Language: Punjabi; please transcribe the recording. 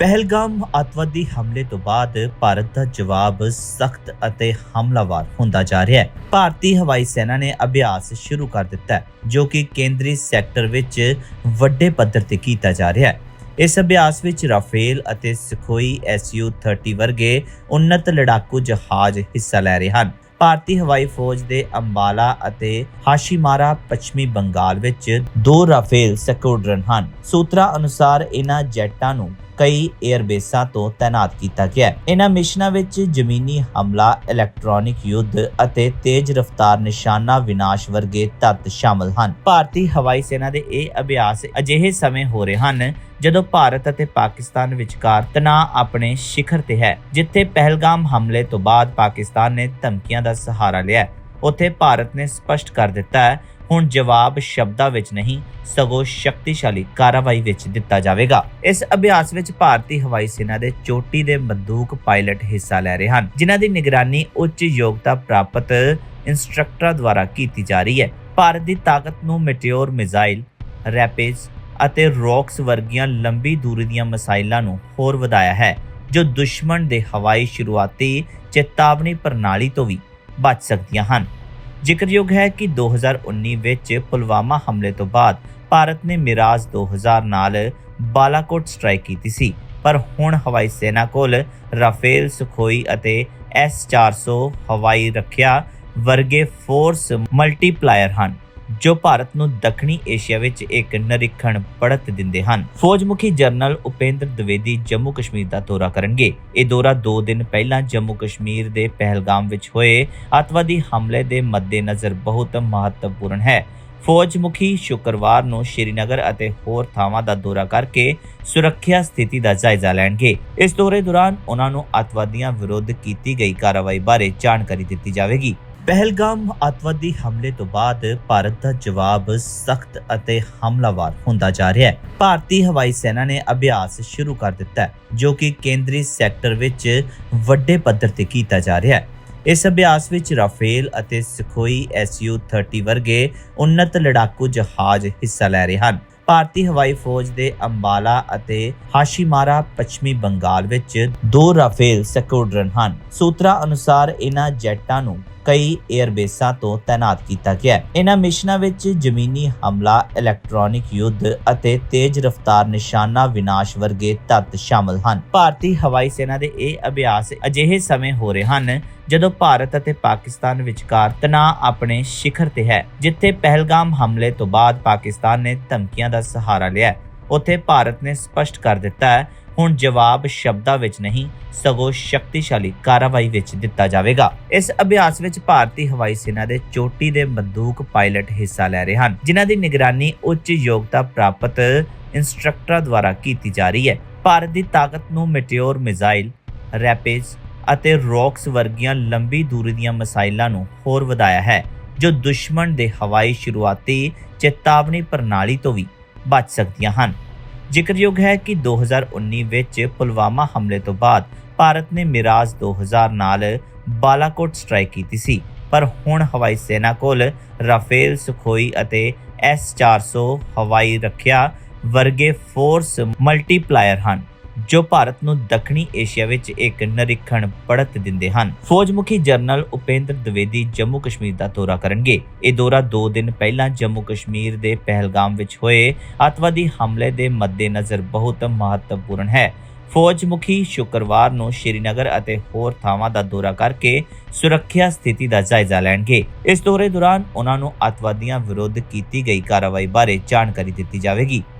ਪਹਿਲਗਾਮ ਅੱਤਵਾਦੀ ਹਮਲੇ ਤੋਂ ਬਾਅਦ ਭਾਰਤ ਦਾ ਜਵਾਬ ਸਖਤ ਅਤੇ ਹਮਲਾਵਰ ਹੁੰਦਾ ਜਾ ਰਿਹਾ ਹੈ। ਭਾਰਤੀ ਹਵਾਈ ਸੈਨਾ ਨੇ ਅਭਿਆਸ ਸ਼ੁਰੂ ਕਰ ਦਿੱਤਾ ਹੈ, ਜੋ ਕਿ ਕੇਂਦਰੀ ਸੈਕਟਰ ਵਿੱਚ ਵੱਡੇ ਪੱਧਰ ਤੇ ਕੀਤਾ ਜਾ ਰਿਹਾ ਹੈ। ਇਸ ਅਭਿਆਸ ਵਿੱਚ ਰਾਫੇਲ ਅਤੇ ਸੁਖੋਈ Su-30 ਵਰਗੇ ਉન્નਤ ਲੜਾਕੂ ਜਹਾਜ਼ ਹਿੱਸਾ ਲੈ ਰਹੇ ਹਨ। ਭਾਰਤੀ ਹਵਾਈ ਫੌਜ ਦੇ ਅੰਬਾਲਾ ਅਤੇ ਹਾਸ਼ੀਮਾਰਾ ਪੱਛਮੀ ਬੰਗਾਲ ਵਿੱਚ ਦੋ ਰਾਫੇਲ ਸਕੁਐਡਰਨ ਹਨ। ਸੂਤਰਾਂ ਅਨੁਸਾਰ ਇਹਨਾਂ ਜੈਟਾਂ ਨੂੰ ਕਈ 에ਅਰਬੇਸਾਂ ਤੋਂ ਤਾਇਨਾਤ ਕੀਤਾ ਗਿਆ ਹੈ। ਇਹਨਾਂ ਮਿਸ਼ਨਾਂ ਵਿੱਚ ਜ਼ਮੀਨੀ ਹਮਲਾ, ਇਲੈਕਟ੍ਰੋਨਿਕ ਯੁੱਧ ਅਤੇ ਤੇਜ਼ ਰਫ਼ਤਾਰ ਨਿਸ਼ਾਨਾ ਵਿਨਾਸ਼ ਵਰਗੇ ਤੱਤ ਸ਼ਾਮਲ ਹਨ। ਭਾਰਤੀ ਹਵਾਈ ਸੈਨਾ ਦੇ ਇਹ ਅਭਿਆਸ ਅਜਿਹੇ ਸਮੇਂ ਹੋ ਰਹੇ ਹਨ ਜਦੋਂ ਭਾਰਤ ਅਤੇ ਪਾਕਿਸਤਾਨ ਵਿਚਕਾਰ ਤਣਾਅ ਆਪਣੇ ਸਿਖਰ ਤੇ ਹੈ, ਜਿੱਥੇ ਪਹਿਲਗਾਮ ਹਮਲੇ ਤੋਂ ਬਾਅਦ ਪਾਕਿਸਤਾਨ ਨੇ ਧਮਕੀਆਂ ਦਾ ਸਹਾਰਾ ਲਿਆ ਉੱਥੇ ਭਾਰਤ ਨੇ ਸਪਸ਼ਟ ਕਰ ਦਿੱਤਾ ਹੈ, ਹੁਣ ਜਵਾਬ ਸ਼ਬਦਾਂ ਵਿੱਚ ਨਹੀਂ, ਸਗੋਂ ਸ਼ਕਤੀਸ਼ਾਲੀ ਕਾਰਵਾਈ ਵਿੱਚ ਦਿੱਤਾ ਜਾਵੇਗਾ। ਇਸ ਅਭਿਆਸ ਵਿੱਚ ਭਾਰਤੀ ਹਵਾਈ ਸੈਨਾ ਦੇ ਚੋਟੀ ਦੇ ਬੰਦੂਕ ਪਾਇਲਟ ਹਿੱਸਾ ਲੈ ਰਹੇ ਹਨ, ਜਿਨ੍ਹਾਂ ਦੀ ਨਿਗਰਾਨੀ ਉੱਚ ਯੋਗਤਾ ਪ੍ਰਾਪਤ ਇੰਸਟ੍ਰਕਟਰਾਂ ਦੁਆਰਾ ਕੀਤੀ ਜਾ ਰਹੀ ਹੈ। ਭਾਰਤ ਦੀ ਤਾਕਤ ਨੂੰ ਮੈਟਿਓਰ ਮਿਜ਼ਾਈਲ, ਰੈਪਿਡਸ ਅਤੇ ਰੌਕਸ ਵਰਗੀਆਂ ਲੰਬੀ ਦੂਰੀ ਦੀਆਂ ਮਿਸਾਈਲਾਂ ਨੂੰ ਹੋਰ ਵਧਾਇਆ ਹੈ, ਜੋ ਦੁਸ਼ਮਣ ਦੇ ਹਵਾਈ ਸ਼ੁਰੂਆਤੀ ਚੇਤਾਵਨੀ ਪ੍ਰਣਾਲੀ ਤੋਂ ਵੀ ਬਚ ਸਕਦੀਆਂ ਹਨ। ਜ਼ਿਕਰਯੋਗ ਹੈ ਕਿ 2019 ਵਿੱਚ ਪੁਲਵਾਮਾ ਹਮਲੇ ਤੋਂ ਬਾਅਦ ਭਾਰਤ ਨੇ ਮਿਰਾਜ 2000 ਨਾਲ ਬਾਲਾਕੋਟ ਸਟ੍ਰਾਈਕ ਕੀਤੀ ਸੀ, ਪਰ ਹੁਣ ਹਵਾਈ ਸੈਨਾ ਕੋਲ ਰਾਫੇਲ, ਸੁਖੋਈ ਅਤੇ S400 ਹਵਾਈ ਰੱਖਿਆ ਵਰਗੇ ਫੋਰਸ ਮਲਟੀਪਲਾਇਰ ਹਨ। ਜੋ ਭਾਰਤ ਨੂੰ ਦੱਖਣੀ ਏਸ਼ੀਆ ਵਿੱਚ ਇੱਕ ਨਿਰੀਖਣ ਪੜਤ ਦਿੰਦੇ ਹਨ। ਫੌਜ ਮੁਖੀ ਜਨਰਲ ਉਪੇਂਦਰ ਦਵੇਦੀ ਜੰਮੂ ਕਸ਼ਮੀਰ ਦਾ ਦੌਰਾ ਕਰਨਗੇ। ਇਹ ਦੌਰਾ 2 ਦਿਨ ਪਹਿਲਾਂ ਜੰਮੂ ਕਸ਼ਮੀਰ ਦੇ ਪਹਿਲਗਾਮ ਵਿੱਚ ਹੋਏ। ਅੱਤਵਾਦੀ ਹਮਲੇ ਦੇ ਮੱਦੇਨਜ਼ਰ ਬਹੁਤ ਮਹੱਤਵਪੂਰਨ ਹੈ। ਫੌਜ ਮੁਖੀ ਸ਼ੁੱਕਰਵਾਰ ਨੂੰ ਸ਼੍ਰੀਨਗਰ ਅਤੇ ਹੋਰ ਥਾਵਾਂ ਦਾ ਦੌਰਾ ਕਰਕੇ ਸੁਰੱਖਿਆ ਸਥਿਤੀ ਦਾ ਜਾਇਜ਼ਾ ਲੈਣਗੇ। ਇਸ ਦੌਰੇ ਦੌਰਾਨ ਉਹਨਾਂ ਨੂੰ ਅੱਤਵਾਦੀਆਂ ਵਿਰੁੱਧ ਕੀਤੀ ਗਈ ਕਾਰਵਾਈ ਬਾਰੇ ਜਾਣਕਾਰੀ ਦਿੱਤੀ ਜਾਵੇਗੀ। ਪਹਿਲਗਾਮ ਅੱਤਵਾਦੀ ਹਮਲੇ ਤੋਂ ਬਾਅਦ ਭਾਰਤ ਦਾ ਜਵਾਬ ਸਖਤ ਅਤੇ ਹਮਲਾਵਰ ਹੁੰਦਾ ਜਾ ਰਿਹਾ ਹੈ। ਭਾਰਤੀ ਹਵਾਈ ਸੈਨਾ ਨੇ ਅਭਿਆਸ ਸ਼ੁਰੂ ਕਰ ਦਿੱਤਾ ਹੈ, ਜੋ ਕਿ ਕੇਂਦਰੀ ਸੈਕਟਰ ਵਿੱਚ ਵੱਡੇ ਪੱਧਰ ਤੇ ਕੀਤਾ ਜਾ ਰਿਹਾ ਹੈ। ਇਸ ਅਭਿਆਸ ਵਿੱਚ ਰਾਫੇਲ ਅਤੇ ਸੁਖੋਈ Su-30 ਵਰਗੇ ਉન્નਤ ਲੜਾਕੂ ਜਹਾਜ਼ ਹਿੱਸਾ ਲੈ ਰਹੇ ਹਨ। ਭਾਰਤੀ ਹਵਾਈ ਫੌਜ ਦੇ ਅੰਬਾਲਾ ਅਤੇ ਹਾਸ਼ੀਮਾਰਾ ਪੱਛਮੀ ਬੰਗਾਲ ਵਿੱਚ ਦੋ ਰਾਫੇਲ ਸਕੋਡਰਨ ਹਨ। ਸੂਤਰਾਂ ਅਨੁਸਾਰ ਇਹਨਾਂ ਜੈਟਾਂ ਨੂੰ ਕਈ 에ਅਰਬੇਸਾਂ ਤੋਂ ਤਾਇਨਾਤ ਕੀਤਾ ਗਿਆ ਹੈ। ਇਹਨਾਂ ਮਿਸ਼ਨਾਂ ਵਿੱਚ ਜ਼ਮੀਨੀ ਹਮਲਾ, ਇਲੈਕਟ੍ਰੋਨਿਕ ਯੁੱਧ ਅਤੇ ਤੇਜ਼ ਰਫ਼ਤਾਰ ਨਿਸ਼ਾਨਾ ਵਿਨਾਸ਼ ਵਰਗੇ ਤੱਤ ਸ਼ਾਮਲ ਹਨ। ਭਾਰਤੀ ਹਵਾਈ ਸੈਨਾ ਦੇ ਇਹ ਅਭਿਆਸ ਅਜਿਹੇ ਸਮੇਂ ਹੋ ਰਹੇ ਹਨ ਜਦੋਂ ਭਾਰਤ ਅਤੇ ਪਾਕਿਸਤਾਨ ਵਿਚਕਾਰ ਤਣਾਅ ਆਪਣੇ ਸਿਖਰ ਤੇ ਹੈ, ਜਿੱਥੇ ਪਹਿਲਗਾਮ ਹਮਲੇ ਤੋਂ ਬਾਅਦ ਪਾਕਿਸਤਾਨ ਨੇ ਧਮਕੀਆਂ ਦਾ ਸਹਾਰਾ ਲਿਆ ਉੱਥੇ ਭਾਰਤ ਨੇ ਸਪਸ਼ਟ ਕਰ ਦਿੱਤਾ ਹੈ ਹੁਣ ਜਵਾਬ ਸ਼ਬਦਾਂ ਵਿੱਚ ਨਹੀਂ, ਸਗੋਂ ਸ਼ਕਤੀਸ਼ਾਲੀ ਕਾਰਵਾਈ ਵਿੱਚ ਦਿੱਤਾ ਜਾਵੇਗਾ। ਇਸ ਅਭਿਆਸ ਵਿੱਚ ਭਾਰਤੀ ਹਵਾਈ ਸੈਨਾ ਦੇ ਚੋਟੀ ਦੇ ਬੰਦੂਕ ਪਾਇਲਟ ਹਿੱਸਾ ਲੈ ਰਹੇ ਹਨ, ਜਿਨ੍ਹਾਂ ਦੀ ਨਿਗਰਾਨੀ ਉੱਚ ਯੋਗਤਾ ਪ੍ਰਾਪਤ ਇੰਸਟ੍ਰਕਟਰਾਂ ਦੁਆਰਾ ਕੀਤੀ ਜਾ ਰਹੀ ਹੈ। ਭਾਰਤ ਦੀ ਤਾਕਤ ਨੂੰ ਮੈਟਿਓਰ ਮਿਜ਼ਾਈਲ ਰੈਪੇਜ਼ ਅਤੇ ਰੌਕਸ ਵਰਗੀਆਂ ਲੰਬੀ ਦੂਰੀ ਦੀਆਂ ਮਿਸਾਈਲਾਂ ਨੂੰ ਹੋਰ ਵਧਾਇਆ ਹੈ, ਜੋ ਦੁਸ਼ਮਣ ਦੇ ਹਵਾਈ ਸ਼ੁਰੂਆਤੀ ਚੇਤਾਵਨੀ ਪ੍ਰਣਾਲੀ ਤੋਂ ਵੀ ਬਚ ਸਕਦੀਆਂ ਹਨ। ਜ਼ਿਕਰਯੋਗ ਹੈ ਕਿ 2019 ਵਿੱਚ ਪੁਲਵਾਮਾ ਹਮਲੇ ਤੋਂ ਬਾਅਦ ਭਾਰਤ ਨੇ ਮਿਰਾਜ 2000 ਨਾਲ ਬਾਲਾਕੋਟ ਸਟ੍ਰਾਈਕ ਕੀਤੀ ਸੀ। ਪਰ ਹੁਣ ਹਵਾਈ ਸੈਨਾ ਕੋਲ ਰਾਫੇਲ, ਸੁਖੋਈ ਅਤੇ S400 ਹਵਾਈ ਰੱਖਿਆ ਵਰਗੇ ਫੋਰਸ ਮਲਟੀਪਲਾਇਰ ਹਨ। ਜੋ ਭਾਰਤ ਨੂੰ ਦੱਖਣੀ ਏਸ਼ੀਆ ਵਿੱਚ ਇੱਕ ਨਿਰੀਖਣ ਪੜਤ ਦਿੰਦੇ ਹਨ। ਫੌਜ ਮੁਖੀ ਜਨਰਲ ਉਪੇਂਦਰ ਦਵੇਦੀ ਜੰਮੂ ਕਸ਼ਮੀਰ ਦਾ ਦੌਰਾ ਕਰਨਗੇ। ਇਹ ਦੌਰਾ 2 ਦਿਨ ਪਹਿਲਾਂ ਜੰਮੂ ਕਸ਼ਮੀਰ ਦੇ ਪਹਿਲਗਾਮ ਵਿੱਚ ਹੋਏ। ਅੱਤਵਾਦੀ ਹਮਲੇ ਦੇ ਮੱਦੇਨਜ਼ਰ ਬਹੁਤ ਮਹੱਤਵਪੂਰਨ ਹੈ। ਫੌਜ ਮੁਖੀ ਸ਼ੁੱਕਰਵਾਰ ਨੂੰ ਸ਼੍ਰੀਨਗਰ ਅਤੇ ਹੋਰ ਥਾਵਾਂ ਦਾ ਦੌਰਾ ਕਰਕੇ ਸੁਰੱਖਿਆ ਸਥਿਤੀ ਦਾ ਜਾਇਜ਼ਾ ਲੈਣਗੇ। ਇਸ ਦੌਰੇ ਦੌਰਾਨ ਉਹਨਾਂ ਨੂੰ ਅੱਤਵਾਦੀਆਂ ਵਿਰੁੱਧ ਕੀਤੀ ਗਈ ਕਾਰਵਾਈ ਬਾਰੇ ਜਾਣਕਾਰੀ ਦਿੱਤੀ ਜਾਵੇਗੀ।